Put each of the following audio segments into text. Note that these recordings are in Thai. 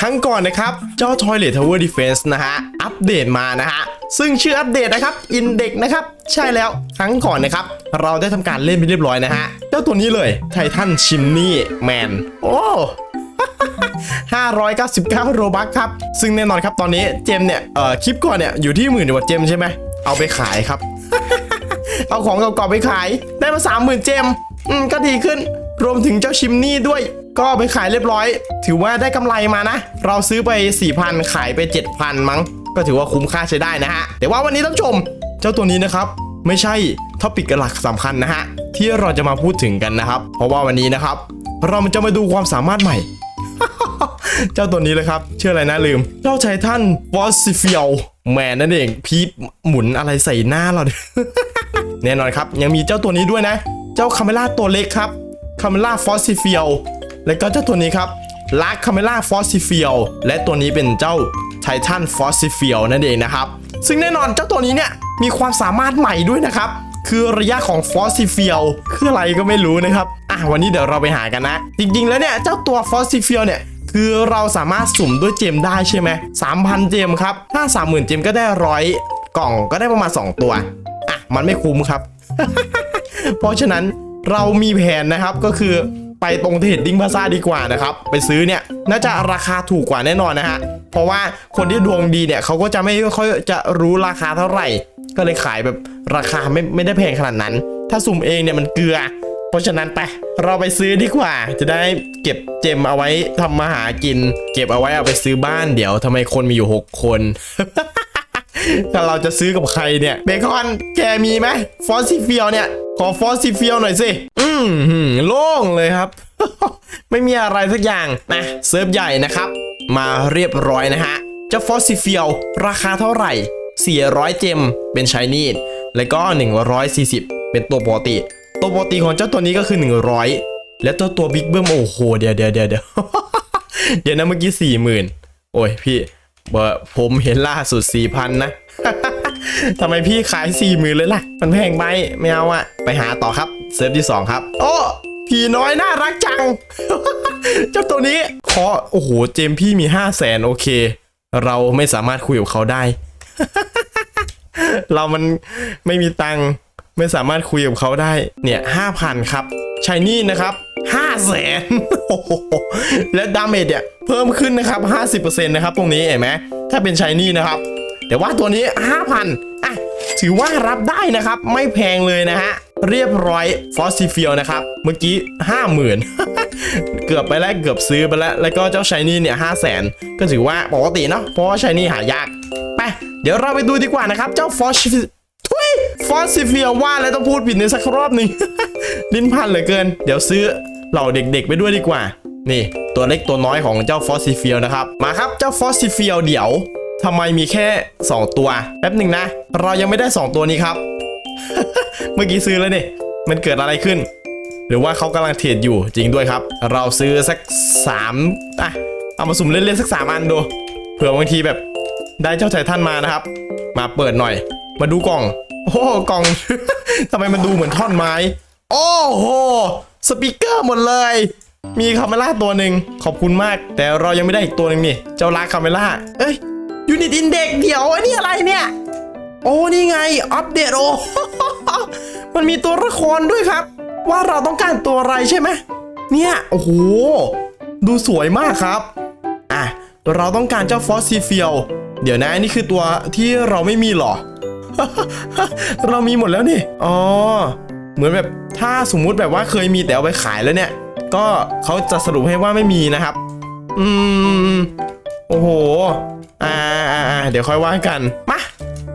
ครั้งก่อนนะครับ เจ้า Toilet Tower Defense นะฮะ อัปเดตมานะฮะ ซึ่งชื่ออัปเดตนะครับ Index นะครับ ใช่แล้วครั้งก่อนนะครับ เราได้ทำการเล่นไปเรียบร้อยนะฮะ เจ้าตัวนี้เลยไททันชิมนี่แมนโอ้599 โรบัคครับ ซึ่งแน่นอนครับตอนนี้เจมเนี่ย เอ่อ คลิปก่อนเนี่ย อยู่ที่หมื่นกว่าเจมใช่ไหม เอาไปขายครับ เอาของเก่าๆไปขาย ได้มา 30,000 เจม อืม ก็ดีขึ้น รวมถึงเจ้าชิมนี่ด้วย ก็ไปขายเรียบร้อย ถือว่าได้กำไรมานะ เราซื้อไป 4,000 ขายไป 7,000 มั้ง ก็ถือว่าคุ้มค่าใช้ได้นะฮะ แต่ว่าวันนี้ต้องชม เจ้าตัวนี้นะครับ ไม่ใช่ท็อปิกหลักสำคัญนะฮะ ที่เราจะมาพูดถึงกันนะครับ เพราะว่าวันนี้นะครับ เราจะมาดูความสามารถใหม่ เจ้าตัวนี้เลยครับชื่ออะไรนะลืม เจ้าไททันฟอสซิเฟียลแมนนั่นเองพีบหมุนอะไรใส่หน้าเราเนี่ยแน่นอนครับ ยังมีเจ้าตัวนี้ด้วยนะ เจ้าคาเมล่าตัวเล็กครับคาเมล่าฟอสซิเฟียล และก็เจ้าตัวนี้ครับลากคาเมล่าฟอสซิเฟียลและตัวนี้เป็นเจ้าไททันฟอสซิเฟียลนั่นเองนะครับ ซึ่งแน่นอนเจ้าตัวนี้เนี่ยมีความสามารถใหม่ด้วยนะครับ คือระยะของฟอสซิเฟียลคืออะไรก็ไม่รู้นะครับ อะวันนี้เดี๋ยวเราไปหากันนะ จริงๆ แล้วเนี่ยเจ้าตัวฟอสซิเฟียลเนี่ยคือเราสามารถสุ่มด้วยเจมได้ใช่ไหม3,000เจมครับ ถ้า30,000เจมก็ได้ร้อยกล่องก็ได้ประมาณ 2 ตัว อะ มันไม่คุ้มครับ เพราะฉะนั้นเรามีแผนนะครับก็คือ ไปตรงเทรดดิ้งพาซาดีกว่านะครับ ไปซื้อเนี่ยน่าจะราคาถูกกว่าแน่นอนนะฮะ เพราะว่าคนที่ดวงดีเนี่ยเขาก็จะไม่ค่อยจะรู้ราคาเท่าไหร่ ก็เลยขายแบบราคาไม่ไม่ได้แพงขนาดนั้น ถ้าสุ่มเองเนี่ยมันเกลือ เพราะฉะนั้นไปเราไปซื้อดีกว่า จะได้เก็บเจมเอาไว้ทำมาหากิน เก็บเอาไว้เอาไปซื้อบ้านเดี๋ยวทำไมคนมีอยู่ 6 คนถ้าเราจะซื้อกับใครเนี่ยเบคอนแกมีไหมฟอสซิเฟียลเนี่ย ขอฟอสซิเฟียลหน่อยสิ อืมโล่งเลยครับ ไม่มีอะไรสักอย่างนะเซิร์ฟใหญ่นะครับ มาเรียบร้อยนะฮะเจ้าฟอสซิเฟียลราคาเท่าไหร่ 400 เจมเป็นชายนีดแล้วก็ 140 เป็นตัวปกติ ตัวปกติของเจ้าตัวนี้ก็คือ 100 และตัวตัวบิ๊กเบิ้มโอ้โหเดี๋ยวเดี๋ยวเดี๋ยวเดี๋ยวเดี๋ยวนะเมื่อกี้สี่หมื่นโอ้ยพี่เบอผมเห็นล่าสุดสี่พันนะ ทำไมพี่ขายสี่หมื่นเลยล่ะ มันแพงไปไม่เอาอะไปหาต่อครับเซิร์ฟที่สองครับ โอ้ผีน้อยน่ารักจัง เจ้าตัวนี้ขอโอ้โหเจมส์พี่มีห้าแสนโอเค เราไม่สามารถคุยกับเขาได้ เรามันไม่มีตังค์ไม่สามารถคุยกับเขาได้เนี่ยห้าพันครับชายนี่นะครับห้าแสนและดาเมจเนี่ยเพิ่มขึ้นนะครับ 50%นะครับตรงนี้เห็นไหมถ้าเป็นชายนี่นะครับ แต่ว่าตัวนี้ 5,000อะถือว่ารับได้นะครับ ไม่แพงเลยนะฮะ เรียบร้อยฟอสซิเฟียลนะครับ เมื่อกี้ 50,000 เกือบไปแล้วเกือบซื้อไปแล้ว แล้วก็เจ้าชายนี่เนี่ย5 0 0 0 0 0ก็ถือว่าปกติเนาะเพราะว่าชายนี่หายากไปเดี๋ยวเราไปดูดีกว่านะครับ เจ้าฟอสซิทุยฟอสซิเฟียลว่าแล้วต้องพูดผิดในสักรอบหนึ่งลิ้นพันเหลือเกิน เดี๋ยวซื้อเหล่าเด็กๆไปด้วยดีกว่านี่ ตัวเล็กตัวน้อยของเจ้าฟอสซิเฟียลนะครับ มาครับเจ้าฟอสซิเฟียลเดี๋ยว ทำไมมีแค่ 2 ตัวแป๊บหนึ่งนะ เรายังไม่ได้ 2 ตัวนี้ครับ เมื่อกี้ซื้อแล้วนี่มันเกิดอะไรขึ้น หรือว่าเขากำลังเทรดอยู่จริงด้วยครับ เราซื้อสัก3อะเอามาสุ่มเล่นๆสัก 3 อันดูเผื่อบางทีแบบได้เจ้าไททันมานะครับ มาเปิดหน่อย มาดูกล่อง โอ้โหกล่อง ทำไมมันดูเหมือนท่อนไม้ โอ้โหสปีกเกอร์หมดเลย มีคาเมล่าตัวหนึ่งขอบคุณมาก แต่เรายังไม่ได้อีกตัวหนึ่งนี่ เจ้าลากคาเมล่า เอ้ย ยูนิตอินเด็กเดี๋ยวอันนี้อะไรเนี่ย โอ้นี่ไงอัปเดตโอ้ มันมีตัวละครด้วยครับ ว่าเราต้องการตัวอะไรใช่ไหมเนี่ย โอ้โห ดูสวยมากครับ อะ เราต้องการเจ้าฟอสซิเฟียลเดี๋ยวนะนี่คือตัวที่เราไม่มีหรอ เรามีหมดแล้วนี่ อ๋อ เหมือนแบบถ้าสมมุติแบบว่าเคยมีแต่เอาไปขายแล้วเนี่ย ก็เขาจะสรุปให้ว่าไม่มีนะครับ อืม โอ้โห อ่าเดี๋ยวค่อยว่ากันมา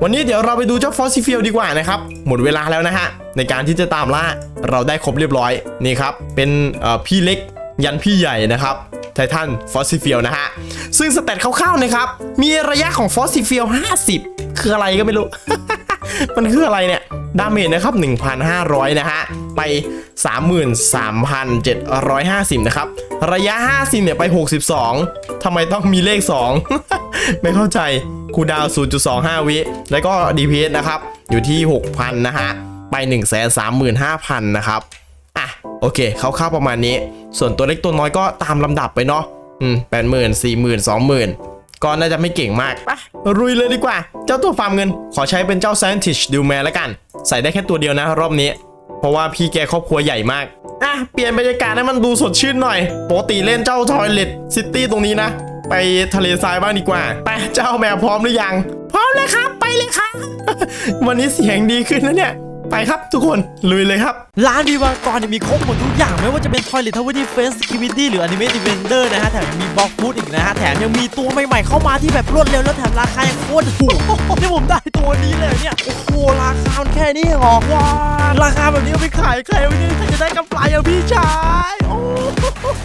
วันนี้เดี๋ยวเราไปดูเจ้าฟอสซิเฟียลดีกว่านะครับ หมดเวลาแล้วนะฮะ ในการที่จะตามล่าเราได้ครบเรียบร้อยนี่ครับ เป็นพี่เล็กยันพี่ใหญ่นะครับไททันฟอสซิเฟียลนะฮะ ซึ่งสเตตคร่าวๆนะครับ มีระยะของฟอสซิเฟียล50 คืออะไรก็ไม่รู้ มันคืออะไรเนี่ย ดาเมจนะครับ 1,500 นะฮะ ไป 33,750 นะครับ ระยะ 50 เนี่ย ไป 62 ทำไมต้องมีเลข 2 ไม่เข้าใจ คูดาว 0.25 วิ แล้วก็ DPS นะครับ อยู่ที่ 6,000 นะฮะ ไป 135,000 นะครับ อะ โอเคคร่าวๆประมาณนี้ ส่วนตัวเล็กตัวน้อยก็ตามลำดับไปเนาะ อืม 80,000 40,000 20,000 ก็น่าจะไม่เก่งมากไปรุยเลยดีกว่า เจ้าตัวฟาร์มเงิน ขอใช้เป็นเจ้า Scientist ดิวแมนแล้วกัน ใส่ได้แค่ตัวเดียวนะ รอบนี้ เพราะว่าพี่แกครอบครัวใหญ่มากอะเปลี่ยนบรรยากาศให้มันดูสดชื่นหน่อยปกติเล่นเจ้าทอยเลตซิตี้ตรงนี้นะ ไปทะเลทรายบ้างดีกว่าไปเจ้าแมวพร้อมหรือยัง พร้อมเลยครับไปเลยครับวันนี้เสียงดีขึ้นแล้วเนี่ย ไปครับทุกคนลุยเลยครับ ร้านวีวากรเนี่ยมีครบหมดทุกอย่างไม่ว่าจะเป็น Toilet Tower Defense Security หรืออนิเมติเวนเดอร์นะฮะแถมมีบล็อกฟูดอีกนะฮะแถมยังมีตัวใหม่ๆเข้ามาที่แบบรวดเร็วแล้วแถมราคายังโคตรถูกนี่ผมได้ตัวนี้เลยเนี่ยโอ้โหราคามันแค่นี้เหรอว้าราคาแบบนี้เอาไปขายใครวะเนี้ใครจะได้กำไรอะพี่ชายโอ้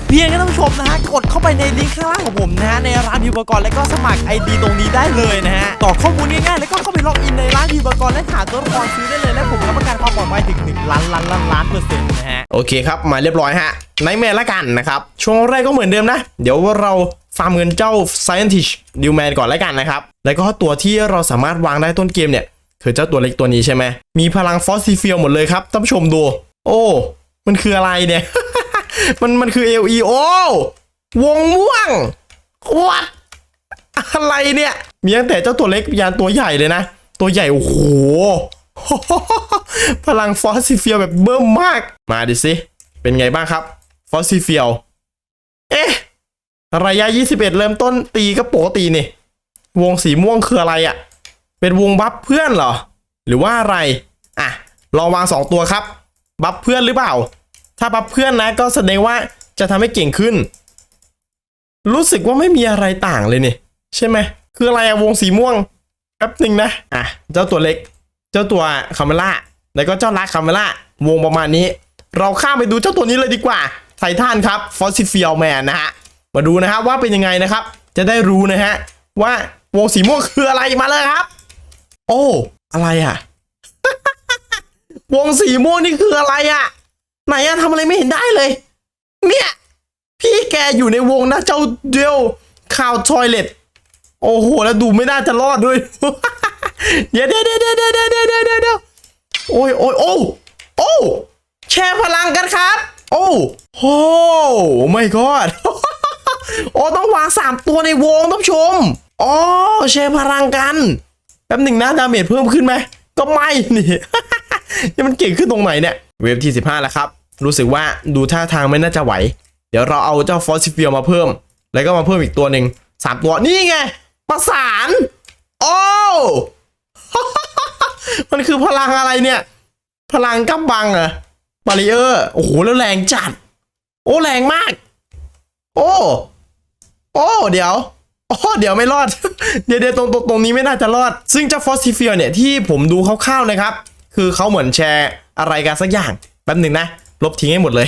เพียงแค่ท่านผู้ชมนะฮะกดเข้าไปในลิงก์ข้างล่างของผมนะฮะในร้านวีวากรแล้วก็สมัคร ID ตรงนี้ได้เลยนะฮะกรอข้อมูลง่ายๆแล้วก็เข้าไปล็อกอินในร้านวีวากรและหาตัวละครซื้อได้เลยและผมรับประกันความปลอดภัยถึง1ล้านล้านล้านล้านเปอร์เซ็นต์นะฮะโอเคครับมาเรียบร้อยฮะไนแมนละกันนะครับช่วงแรกก็เหมือนเดิมนะ เดี๋ยวเราฟาร์มเงินเจ้า Scientist ดิวแมนก่อนละกันนะครับแล้วก็ตัวที่เราสามารถวางได้ต้นเกมเนี่ยคือเจ้าตัวเล็กตัวนี้ใช่ไหมมีพลังฟอสซิเฟียลหมดเลยครับท่านผู้ชมดู โอ้ มันคืออะไรเนี่ย มันมันคือ LE โอวงม่วงวัดอะไรเนี่ย มีตั้งแต่เจ้าตัวเล็กยันตัวใหญ่เลยนะ ตัวใหญ่ โอ้โห พลังฟอสซิเฟียลแบบเบิ่มมาก มาดิสิ เป็นไงบ้างครับ ฟอสซิเฟียลเอ๊ะ ระยะ 21 เริ่มต้นตีก็ปกตินี่ วงสีม่วงคืออะไรอะ่ะ เป็นวงบัฟเพื่อนเหรอ หรือว่าอะไร อะ ลองวาง 2 ตัวครับ บัฟเพื่อนหรือเปล่า ถ้าบัฟเพื่อนนะก็แสดงว่าจะทำให้เก่งขึ้น รู้สึกว่าไม่มีอะไรต่างเลยนี่ใช่ไหมคืออะไรอะวงสีม่วงแป๊บหนึ่งนะอะเจ้าตัวเล็ก เจ้าตัวคาเมล่าแล้วก็เจ้าลักคาเมล่าวงประมาณนี้ เราข้ามไปดูเจ้าตัวนี้เลยดีกว่าไททันครับฟอสซิเฟียลแมนนะฮะมาดูนะครับว่าเป็นยังไงนะครับ จะได้รู้นะฮะว่าวงสีม่วงคืออะไรมาเลยครับ โอ้ อะไรอะ วงสีม่วงนี่คืออะไรอะ ไหนอะทำอะไรไม่เห็นได้เลย เนี่ย พี่แกอยู่ในวงนะเจ้าเดียวข่าวทอยเล็ตโอ้โห แล้วดูไม่น่าจะรอดด้วย เดี๋ยวเดี๋ยวเดี๋ยวเดี๋ยวเดี๋ยวเดี๋ยวเดี๋โอ้ยโอ้ยโอ้โอ้แชร์พลังกันครับ โอ้โหไม่กอดโอ้ต้องวางสามตัวในวงท่านชมอ๋อแชร์พลังกันแป๊บหนึ่งนะดาเมจเพิ่มขึ้นไหมก็ไม่นี่ นี่มันเก่งขึ้นตรงไหนเนี่ย เวฟที่ 15 แล้วครับ รู้สึกว่าดูท่าทางไม่น่าจะไหว เดี๋ยวเราเอาเจ้าฟอสซิเฟียมาเพิ่ม แล้วก็มาเพิ่มอีกตัวหนึ่งสามตัวนี่ไง ประสาน โอ้ มันคือพลังอะไรเนี่ย พลังกำบังเหรอะบาริเออร์โอ้โห แล้วแรงจัด โอ้ แรงมาก โอ้ โอ้ เดี๋ยวโอ้เดี๋ยวไม่รอด เดี๋ยวเดี๋ยวตรงตรงตรงนี้ไม่น่าจะรอด ซึ่งเจ้าฟอสซิเฟียเนี่ยที่ผมดูคร่าวๆนะครับ คือเขาเหมือนแชร์อะไรกันสักอย่างแป๊บหนึ่งนะ ลบทิ้งให้หมดเลย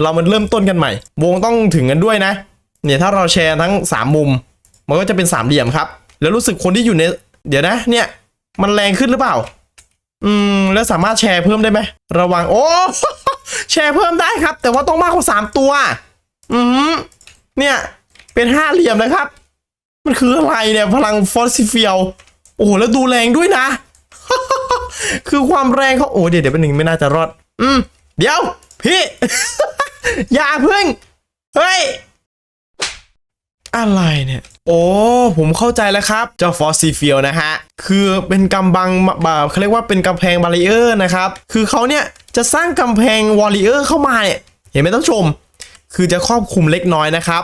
เรามันเริ่มต้นกันใหม่ วงต้องถึงกันด้วยนะ เนี่ยถ้าเราแชร์ทั้ง 3 มุม มันก็จะเป็นสามเหลี่ยมครับ แล้วรู้สึกคนที่อยู่ใน เดี๋ยวนะ เนี่ย มันแรงขึ้นหรือเปล่า อืม แล้วสามารถแชร์เพิ่มได้ไหม ระวัง โอ้ แชร์เพิ่มได้ครับ แต่ว่าต้องมากกว่าสามตัว อืม เนี่ย เป็นห้าเหลี่ยมนะครับ มันคืออะไรเนี่ย พลังฟอสซิเฟียล โอ้แล้วดูแรงด้วยนะ คือความแรงเขาโอ้เดี๋ยวเดี๋ยวเป็นหนึ่งไม่น่าจะรอด อืม เดี๋ยว พี่ อย่าพึ่ง เฮ้ย อะไรเนี่ย โอ้ ผมเข้าใจแล้วครับ เจ้าฟอสซิเฟียลนะฮะ คือเป็นกำบังบาเขาเรียกว่าเป็นกำแพงบาริเออร์นะครับ คือเขาเนี่ยจะสร้างกำแพงวอลเลเยอร์เข้ามาเนี่ย เห็นไหมท่านชม คือจะครอบคลุมเล็กน้อยนะครับ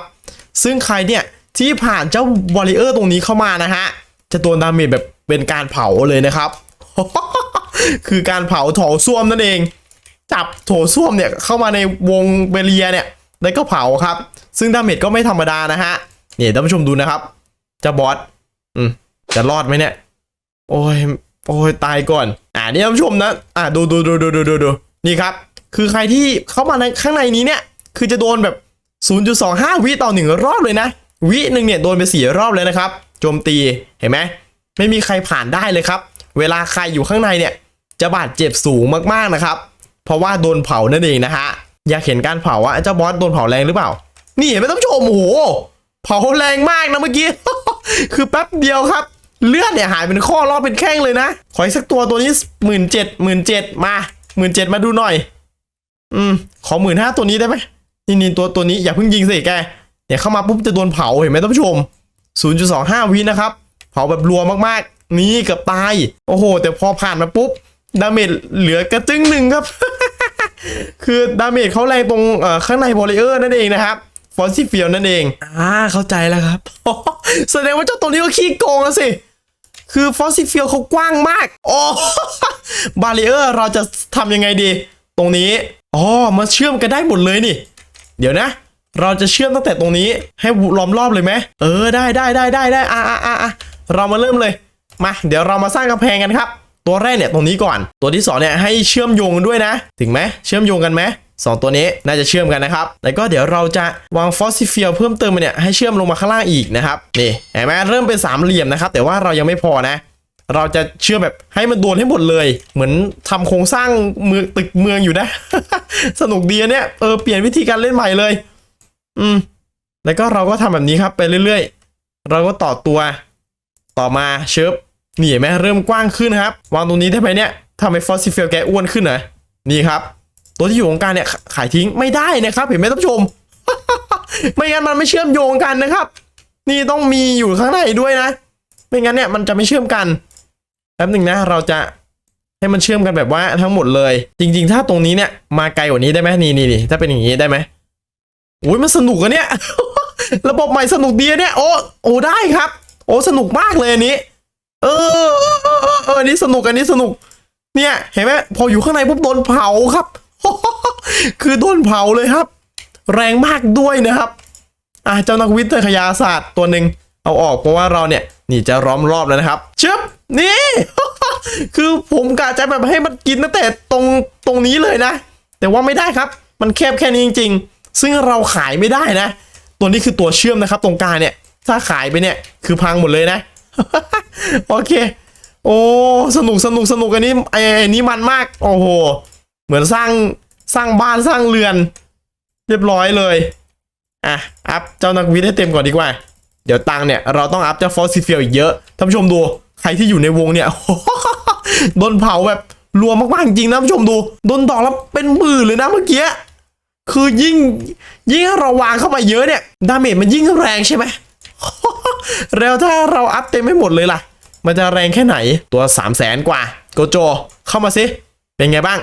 ซึ่งใครเนี่ยที่ผ่านเจ้าวอลเลเยอร์ตรงนี้เข้ามานะฮะ จะโดนดาเมจแบบเป็นการเผาเลยนะครับ คือการเผาโถส้วมนั่นเอง จับโถส้วมเนี่ยเข้ามาในวงเบเรียเนี่ยแล้วก็เผาครับ ซึ่งดาเมจก็ไม่ธรรมดานะฮะเนี่ยท่านผู้ชมดูนะครับจะบอสอืมจะรอดไหมเนี่ย โอ้ยโอ้ยตายก่อน อ่านี่ท่านผู้ชมนะ อ่าดูดูดูดูดูดูดูนี่ครับ คือใครที่เข้ามาในข้างในนี้เนี่ย คือจะโดนแบบ 0.25 วิต่อหนึ่งรอบเลยนะ วิหนึ่งเนี่ยโดนไปสี่รอบเลยนะครับ โจมตีเห็นไหมไม่มีใครผ่านได้เลยครับ เวลาใครอยู่ข้างในเนี่ยจะบาดเจ็บสูงมากๆนะครับ เพราะว่าโดนเผานั่นเองนะฮะอยากเห็นการเผาว่าเจ้าบอสโดนเผาแรงหรือเปล่า นี่เห็นไหมท่านผู้ชมโอ้โหเผาแรงมากนะเมื่อกี้ คือแป๊บเดียวครับ เลือดเนี่ยหายเป็นข้อรอบเป็นแข้งเลยนะ ขออีกสักตัวตัวนี้หมื่นเจ็ดหมื่นเจ็ดมาหมื่นเจ็ดมาดูหน่อย อืม ขอหมื่นห้าตัวนี้ได้ไหมนี่นี่ตัวตัวนี้อย่าเพิ่งยิงสิแกเนี่ยเข้ามาปุ๊บจะโดนเผาเห็นไหมท่านผู้ชม 0.25 วินะครับ เผาแบบรัวมากๆ นี่เกับตาย โอ้โห แต่พอผ่านมาปุ๊บ ดาเมจเหลือกระจึงหนึ่งครับ คือดาเมจเขาแรงตรงเอ่อข้างในบอลเลอร์นั่นเองนะครับฟอสซิเฟียนั่นเอง อ่า เข้าใจแล้วครับ แสดงว่าเจ้าตัวนี้ก็ขี้โกงแล้วสิ คือฟอสซิเฟียเขากว้างมาก โอ้บาริเออร์เราจะทำยังไงดี ตรงนี้ อ๋อ มาเชื่อมกันได้หมดเลยนี่ เดี๋ยวนะ เราจะเชื่อมตั้งแต่ตรงนี้ ให้ล้อมรอบเลยไหม เออ ได้ได้ได้ได้ได้อะอะอะอะเรามาเริ่มเลย มาเดี๋ยวเรามาสร้างกำแพงกันครับ ตัวแรกเนี่ยตรงนี้ก่อน ตัวที่สองเนี่ยให้เชื่อมโยงกันด้วยนะ ถึงไหมเชื่อมโยงกันไหมสองตัวนี้น่าจะเชื่อมกันนะครับ แล้วก็เดี๋ยวเราจะวางฟอสซิเฟียเพิ่มเติมมาเนี่ยให้เชื่อมลงมาข้างล่างอีกนะครับ นี่เห็นไหมเริ่มเป็นสามเหลี่ยมนะครับ แต่ว่าเรายังไม่พอนะ เราจะเชื่อมแบบให้มันโดนให้หมดเลย เหมือนทำโครงสร้างเมืองตึกเมืองอยู่นะ สนุกดีอะเนี่ยเออเปลี่ยนวิธีการเล่นใหม่เลย อืม แล้วก็เราก็ทำแบบนี้ครับไปเรื่อย ๆ เราก็ต่อตัว ต่อมาเชิบนี่เห็นไหมเริ่มกว้างขึ้นครับ วางตรงนี้ได้ไหมเนี่ยทำให้ฟอสซิเฟียแกอ้วนขึ้นเหรอนี่ครับ ตัวที่อยู่ตรงกลางเนี่ยขายทิ้งไม่ได้นะครับ เห็นไหมท่านผู้ชม ไม่งั้นมันไม่เชื่อมโยงกันนะครับ นี่ต้องมีอยู่ข้างในด้วยนะ ไม่งั้นเนี่ยมันจะไม่เชื่อมกันแป๊บหนึ่งนะเราจะให้มันเชื่อมกันแบบว่าทั้งหมดเลย จริง ๆ ถ้าตรงนี้เนี่ยมาไกลกว่านี้ได้ไหมนี่นี่นี่ถ้าเป็นอย่างนี้ได้ไหมอุ้ยมันสนุกอะเนี่ย ระบบใหม่สนุกดีอะเนี่ยโอ้โอ้ได้ครับ โอ้สนุกมากเลยอันนี้ เออเออันนี้สนุกอันนี้สนุก เนี่ย เห็นไหมพออยู่ข้างในปุ๊บโดนเผาครับ คือโดนเผาเลยครับ แรงมากด้วยนะครับ อะเจ้านักวิทยาศาสตร์ตัวหนึ่งเอาออกเพราะว่าเราเนี่ยนี่จะล้อมรอบแล้วนะครับชึบนี่คือผมกะจะแบบให้มันกินตั้งแต่ตรงตรงนี้เลยนะ แต่ว่าไม่ได้ครับ มันแคบแค่นี้จริง ๆ ซึ่งเราขายไม่ได้นะ ตัวนี้คือตัวเชื่อมนะครับ ตรงกลางเนี่ย ถ้าขายไปเนี่ย คือพังหมดเลยนะ โอเค โอ้สนุกสนุกสนุกอันนี้ไอ้อ้นี้มันมาก โอ้โห เหมือนสร้างสร้างบ้านสร้างเรือน เรียบร้อยเลยอะอัพเจ้านักวิทย์ให้เต็มก่อนดีกว่า เดี๋ยวตังเนี่ย เราต้องอัพเจ้าฟอสซิเฟียอีกเยอะท่านผู้ชมดู ใครที่อยู่ในวงเนี่ยโดนเผาแบบรัวมากๆจริงนะท่านผู้ชมดูโดนดอกแล้วเป็นหมื่นเลยนะเมื่อกี้คือยิ่งยิ่งเราวางเข้ามาเยอะเนี่ย ดาเมจมันยิ่งแรงใช่ไหม แล้วถ้าเราอัพเต็มไม่หมดเลยล่ะ มันจะแรงแค่ไหนตัว 3 0 0แสนกว่า โกโจ เข้ามาสิเป็นไงบ้าง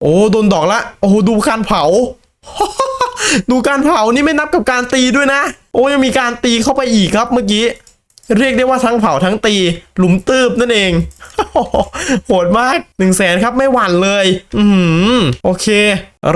โอ้โดนดอกละ โอ้ดูการเผา ดูการเผานี่ไม่นับกับการตีด้วยนะ โอ้ยังมีการตีเข้าไปอีกครับเมื่อกี้ เรียกได้ว่าทั้งเผาทั้งตี หลุมตืบนั่นเอง โหดมาก1นึ่งแสนครับไม่หวั่นเลย อืมโอเค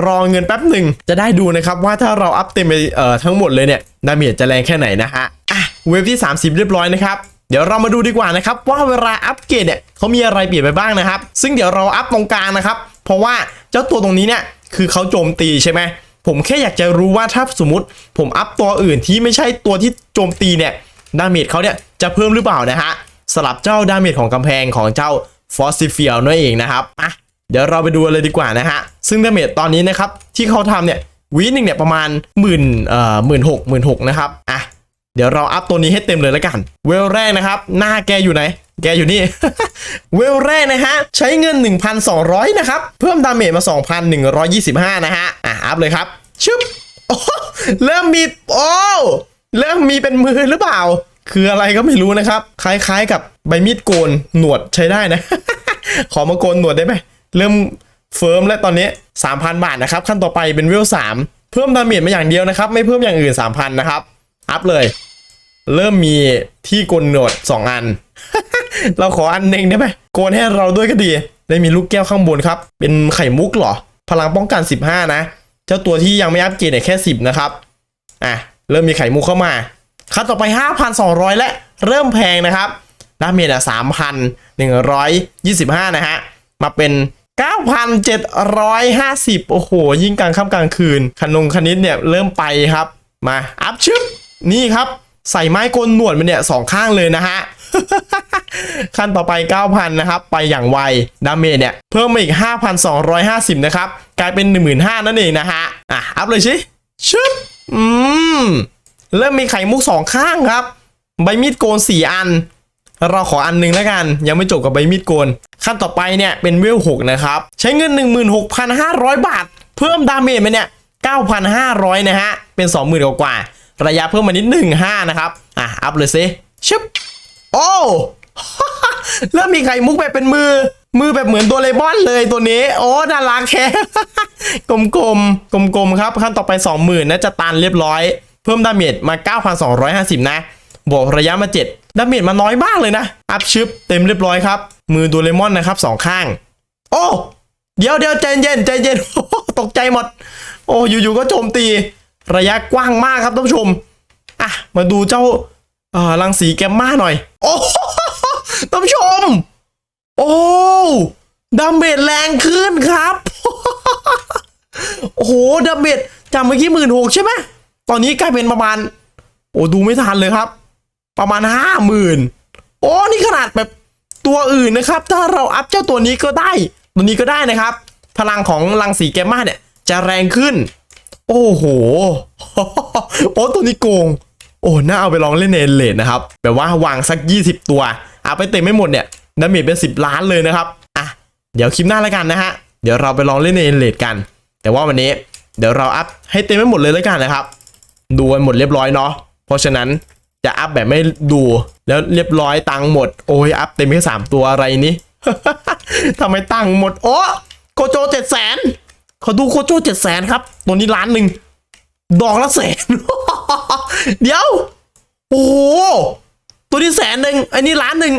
รอเงินแป๊บหนึ่ง จะได้ดูนะครับว่าถ้าเราอัพเต็มไปเอ่อทั้งหมดเลยเนี่ยดาเมจจะแรงแค่ไหนนะฮะอะเวฟที่ 30 เรียบร้อยนะครับเดี๋ยวเรามาดูดีกว่านะครับว่าเวลาอัปเกรดเนี่ยเขามีอะไรเปลี่ยนไปบ้างนะครับ ซึ่งเดี๋ยวเราอัพตรงกลางนะครับ เพราะว่าเจ้าตัวตรงนี้เนี่ยคือเขาโจมตีใช่ไหมผมแค่อยากจะรู้ว่าถ้าสมมติ ผมอัพตัวอื่นที่ไม่ใช่ตัวที่โจมตีเนี่ยดาเมจเขาเนี่ยจะเพิ่มหรือเปล่านะฮะ สลับเจ้าดาเมจของกำแพงของเจ้าฟอสซิเฟียนั่นเองนะครับอะเดี๋ยวเราไปดูเลยดีกว่านะฮะ ซึ่งดาเมจตอนนี้นะครับ ที่เขาทำเนี่ยวีหนึ่งเนี่ยประมาณหมื่นเอ่อหมื่นหกหมื่นหกนะครับอะเดี๋ยวเราอัพตัวนี้ให้เต็มเลยแล้วกัน เวลแรกนะครับ หน้าแกอยู่ไหน แกอยู่นี่ เวลแรกนะฮะ ใช้เงิน 1,200 นะครับ เพิ่มดาเมจมา 2,125 นะฮะ อะ อัพเลยครับ ชึบเริ่มมี โอ้ เริ่มมีเป็นมือหรือเปล่า คืออะไรก็ไม่รู้นะครับ คล้ายๆ กับใบมีดโกนหนวดใช้ได้นะ ขอมาโกนหนวดได้ไหมเริ่มเฟิร์มแล้วตอนนี้ 3,000 บาทนะครับ ขั้นต่อไปเป็นเวล3เพิ่มดาเมจมาอย่างเดียวนะครับ ไม่เพิ่มอย่างอื่น 3,000 นะครับ อัพเลย เริ่มมีที่โกนหนวด 2 อัน เราขออันหนึ่งได้ไหมโกนให้เราด้วยก็ดี ได้มีลูกแก้วข้างบนครับ เป็นไข่มุกเหรอ พลังป้องกัน 15 นะ เจ้าตัวที่ยังไม่อัพเกรดเนี่ยแค่ 10 นะครับ อะ เริ่มมีไข่มุกเข้ามา ขั้นต่อไป 5,200 และเริ่มแพงนะครับดาเมจอะ3,125 นะฮะ มาเป็น 9,750 โอ้โห ยิ่งกลางค่ำกลางคืนขนงคณิตเนี่ย เริ่มไปครับ มาอัพชึบนี่ครับ ใส่ไม้กนหนวดมันเนี่ยสองข้างเลยนะฮะ ขั้นต่อไป 9,000 นะครับ ไปอย่างไว ดาเมจเนี่ย เพิ่มมาอีก 5,250 นะครับ กลายเป็น 15,000 นั่นเองนะฮะ อะ อัพเลยสิชึบอืม เริ่มมีไข่มุกสองข้างครับ ใบมีดโกนสี่อัน เราขออันหนึงแล้วกัน ยังไม่จบกับใบมีดโกน ขั้นต่อไปเนี่ยเป็นเวลหกนะครับ ใช้เงิน 16,500 บาท เพิ่มดาเมจมาเนี่ย 9,500 นะฮะ เป็น 20,000 กว่า ระยะเพิ่มมานิดหนึ่งห้านะครับ อะ อัพเลยสิชึบโอ้เริ่มมีไข่มุกแบบเป็นมือ มือแบบเหมือนตัวเลมอนเลยตัวนี้ โอ้น่ารักแค่กลมๆกลมๆครับขั้นต่อไป 20,000นะจะตันเรียบร้อย เพิ่มดาเมจมา 9,250 นะ บวกระยะมา 7 ดาเมจมาน้อยมากเลยนะ อัพชึบเต็มเรียบร้อยครับ มือโดเรมอนนะครับสองข้าง โอ้เดี๋ยวเดี๋ยวใจเย็นใจเย็นตกใจหมด โอ้อยู่ๆก็โจมตี ระยะกว้างมากครับท่านผู้ชมอะมาดูเจ้าเอ่อรังสีแกมมาหน่อย โอ้ท่านผู้ชม โอ้ดาเมจแรงขึ้นครับ โอ้โหดาเมจจากเมื่อกี้หมื่นหกใช่ไหม ตอนนี้กลายเป็นประมาณ โอ้ดูไม่ทันเลยครับ ประมาณห้าหมื่นโอ้นี่ขนาดแบบตัวอื่นนะครับ ถ้าเราอัพเจ้าตัวนี้ก็ได้ ตัวนี้ก็ได้นะครับ พลังของรังสีแกมมาเนี่ย จะแรงขึ้น โอ้โหโอ้ตัวนี้โกง โอ้น่าเอาไปลองเล่นในเลนนะครับ แบบว่าวางสัก 20 ตัวเอาไปเต็มไม่หมดเนี่ยดาเมจเป็น 10 ล้านเลยนะครับอะเดี๋ยวคลิปหน้าแล้วกันนะฮะเดี๋ยวเราไปลองเล่นในเลนกัน แต่ว่าวันนี้เดี๋ยวเราอัพให้เต็มไม่หมดเลยแล้วกันนะครับ ดูกันหมดเรียบร้อยเนาะเพราะฉะนั้นจะอัพแบบไม่ดูแล้วเรียบร้อยตังค์หมด โอ้ยอัพเต็มแค่สามตัวอะไรนี้ทำไมตังค์หมด โอ้โกโจเจ็ดแสนขอดูโกโจเจ็ดแสนครับ ตัวนี้ล้านหนึ่งดอกละแสน เดี๋ยว โอ้โห ตัวนี้แสนหนึ่งอันนี้ล้านหนึ่ง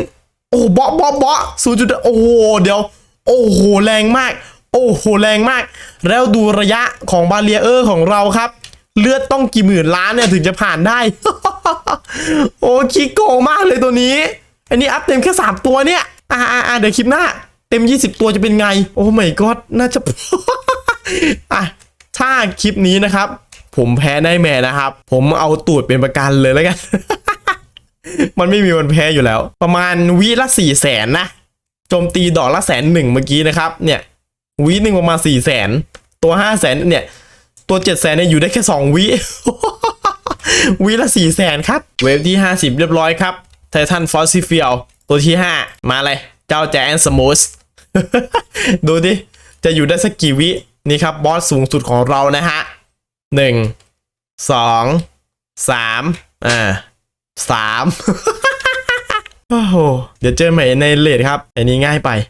โอ้เบาะเบาะเบาะศูนย์จุดโอ้โหเดี๋ยว โอ้โหแรงมาก โอ้โหแรงมาก แล้วดูระยะของบาเรียเออร์ของเราครับ เลือดต้องกี่หมื่นล้านเนี่ยถึงจะผ่านได้ โอ้คิโกงมากเลยตัวนี้ อันนี้อัพเต็มแค่ 3 ตัวเนี่ย อ่าอ่าเดี๋ยวคลิปหน้า เต็ม 20 ตัวจะเป็นไง โอ้ไม่ก็น่าจะอะถ้าคลิปนี้นะครับ ผมแพ้ได้แม่นะครับ ผมเอาตูดเป็นประกันเลยแล้วกัน มันไม่มีวันแพ้อยู่แล้ว ประมาณวิละสี่แสนนะโจมตีดอกละแสนหนึ่งเมื่อกี้นะครับ เนี่ยวิหนึ่งประมาณสี่แสนตัวห้าแสนเนี่ย ตัวเจ็ดแสนเนี่ยอยู่ได้แค่สองวิวิละสี่แสนครับ เวฟที่ห้าสิบเรียบร้อยครับไททันฟอสซิฟิลตัวที่ห้ามาเลย เจ้าแจนสมูสดูดิ จะอยู่ได้สักกี่วิ นี่ครับบอสสูงสุดของเรานะฮะหนึ่งสองสามอ่าสามโอ้โห เดี๋ยวเจอใหม่ในเลดครับ อันนี้ง่ายไป